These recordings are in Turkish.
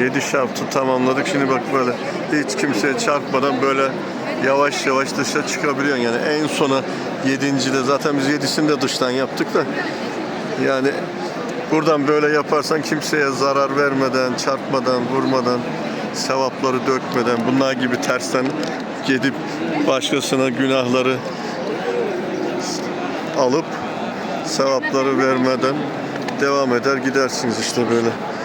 7 şaftı tamamladık. Şimdi bak böyle hiç kimseye çarpmadan böyle yavaş yavaş dışa çıkabiliyorsun. Yani en sona 7.de zaten biz 7'sini de dıştan yaptık da yani buradan böyle yaparsan kimseye zarar vermeden, çarpmadan, vurmadan, sevapları dökmeden bunlar gibi tersten gidip başkasına günahları alıp sevapları vermeden devam eder gidersiniz işte böyle.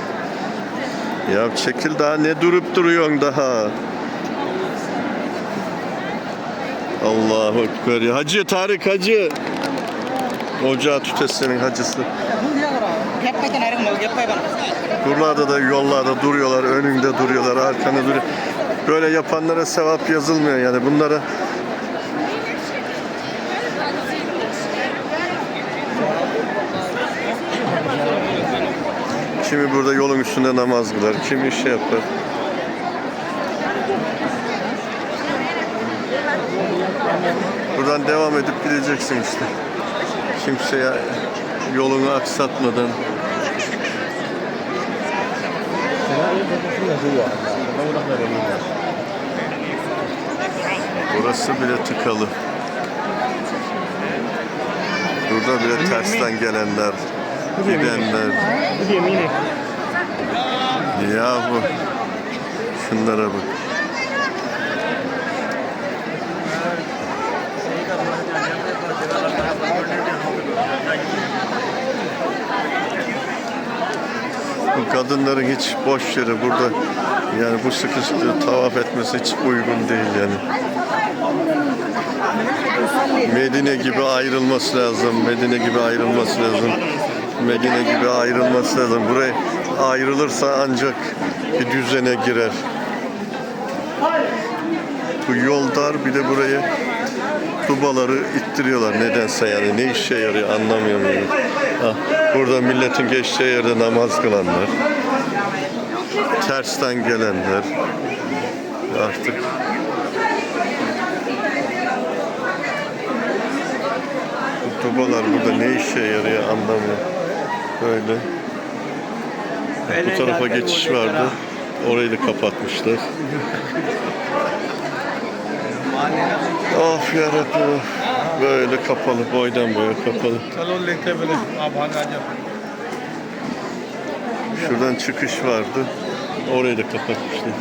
Ya çekil daha ne durup duruyorsun daha? Allahu Ekber. Hacı Tarık Hacı. Ocağı Tütesi'nin hacısı. Buralarda da yollarda duruyorlar, önünde duruyorlar, arkanda duruyor. Böyle yapanlara sevap yazılmıyor yani bunlara Kimi burada yolun üstünde namaz kılar, kimi şey yapar. Buradan devam edip gideceksin işte. Kimseye yolunu aksatmadan. Burası bile tıkalı. Burada bile tersten gelenler, gidenler. Yahu şunlara bak. Bu kadınların hiç boş yere burada yani bu sıkışıklığı tavaf etmesi hiç uygun değil yani. Medine gibi ayrılması lazım. Medine gibi ayrılması lazım. Medine gibi ayrılması lazım. Buraya ayrılırsa ancak bir düzene girer. Bu yol dar bir de burayı tubaları ittiriyorlar nedense yani ne işe yarıyor anlamıyorum. Ha, burada milletin geçtiği yerde namaz kılanlar, tersten gelenler artık bu tubalar burada ne işe yarıyor anlamıyorum. Böyle. Bak, bu tarafa geçiş vardı. Orayı da kapatmışlar. of yarabbim. Böyle kapalı, boydan boya kapalı. Şuradan çıkış vardı. Orayı da kapatmışlar.